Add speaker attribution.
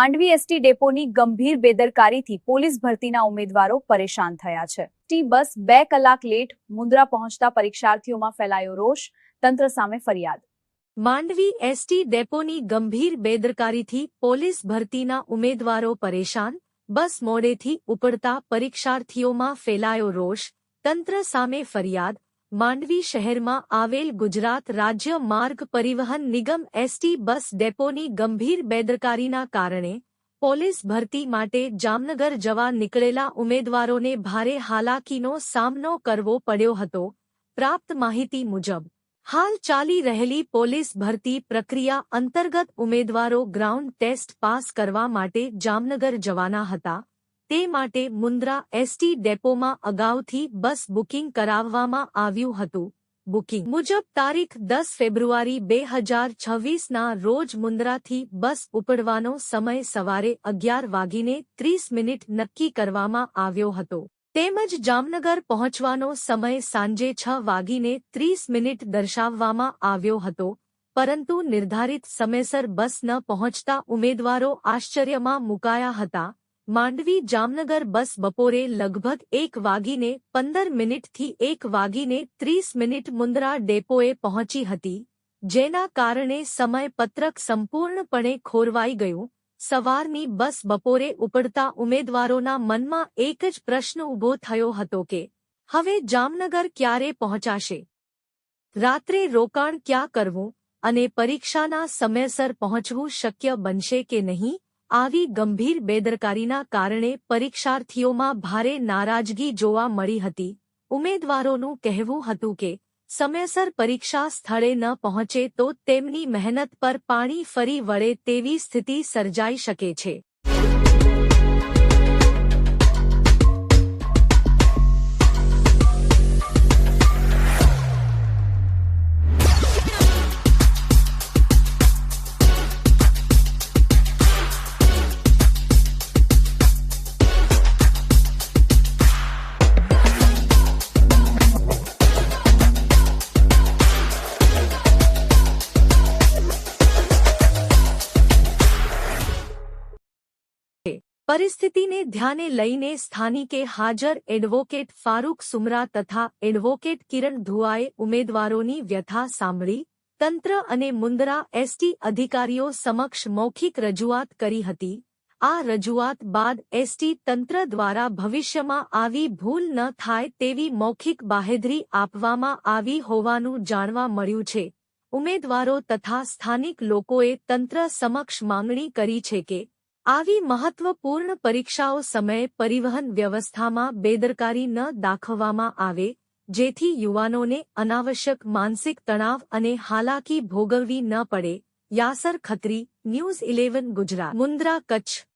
Speaker 1: Mandvi ST ડેપોની ગંભીર બેદરકારીથી police ભરતીના ઉમેદવારો પરેશાન થયા છે. ટી બસ બે કલાક લેટ મુન્દ્રા પહોંચતા પરીક્ષાર્થીઓમાં ફેલાયો રોષ, તંત્ર સામે ફરિયાદ.
Speaker 2: માંડવી એસટી ડેપોની ગંભીર બેદરકારીથી પોલીસ ભરતીના ઉમેદવારો પરેશાન, બસ મોડેથી ઉપડતા પરીક્ષાર્થીઓમાં ફેલાયો રોષ, તંત્ર સામે ફરિયાદ માંડવી શહેરમાં આવેલ ગુજરાત રાજ્ય માર્ગ પરિવહન નિગમ એસટી બસ ડેપોની ગંભીર બેદરકારીના કારણે પોલીસ ભરતી માટે જામનગર જવા નીકળેલા ઉમેદવારોને ભારે હાલાકીનો સામનો કરવો પડ્યો હતો, પ્રાપ્ત માહિતી મુજબ. હાલ ચાલી રહેલી પોલીસ ભરતી પ્રક્રિયા અંતર્ગત ઉમેદવારો ગ્રાઉન્ડ ટેસ્ટ પાસ કરવા માટે જામનગર જવાના હતા તે માટે મુન્દ્રા એસટી ડેપોમાં અગાઉથી બસ બુકિંગ કરાવવામાં આવ્યું હતું. બુકિંગ મુજબ તારીખ દસ ફેબ્રુઆરી બે હજાર છવ્વીસના રોજ મુન્દ્રાથી બસ ઉપડવાનો સમય સવારે અગિયાર વાગીને ત્રીસ મિનિટ નક્કી કરવામાં આવ્યો હતો. તેમજ જામનગર પહોંચવાનો સમય સાંજે છ વાગીને ત્રીસ મિનિટ દર્શાવવામાં આવ્યો હતો. પરંતુ નિર્ધારિત સમયસર બસ ન પહોંચતા ઉમેદવારો આશ્ચર્યમાં મુકાયા હતા. માંડવી જામનગર બસ બપોરે લગભગ એક વાગીને પંદર મિનિટથી એક વાગીને ત્રીસ મિનિટ મુન્દ્રા ડેપોએ પહોંચી હતી, જેના કારણે સમયપત્રક સંપૂર્ણપણે ખોરવાઈ ગયું. સવારની બસ બપોરે ઉપડતા ઉમેદવારોના મનમાં એક જ પ્રશ્ન ઊભો થયો હતો કે, હવે જામનગર ક્યારે પહોંચાશે? રાત્રે રોકાણ ક્યાં કરવું? અને પરીક્ષાના સમયસર પહોંચવું શક્ય બનશે કે નહીં? આવી ગંભીર બેદરકારીના કારણે પરીક્ષાર્થીઓમાં ભારે નારાજગી જોવા મળી હતી. ઉમેદવારોનું કહેવું હતું કે, સમયસર પરીક્ષા સ્થળે ન પહોંચે તો તેમની મહેનત પર પાણી ફરી વળે તેવી સ્થિતિ સર્જાઈ શકે છે. પરિસ્થિતિને ધ્યાને લઈને સ્થાનિકે હાજર એડવોકેટ ફારૂક સુમરા તથા એડવોકેટ કિરણ ધુઆએ ઉમેદવારોની વ્યથા સાંભળી, તંત્ર અને મુન્દ્રા એસટી અધિકારીઓ સમક્ષ મૌખિક રજૂઆત કરી હતી. આ રજૂઆત બાદ એસટી તંત્ર દ્વારા ભવિષ્યમાં આવી ભૂલ ન થાય તેવી મૌખિક બાહેધરી આપવામાં આવી હોવાનું જાણવા મળ્યું છે. ઉમેદવારો તથા સ્થાનિક લોકોએ તંત્ર સમક્ષ માંગણી કરી છે કે આવી મહત્વપૂર્ણ પરીક્ષાઓ સમયે પરિવહન વ્યવસ્થામાં બેદરકારી ન દાખવવામાં આવે, જેથી યુવાનોને અનાવશ્યક માનસિક તણાવ અને હાલાકી ભોગવવી ન પડે. Yasar Khatri, news eleven, Gujarat. Mundra Kutch.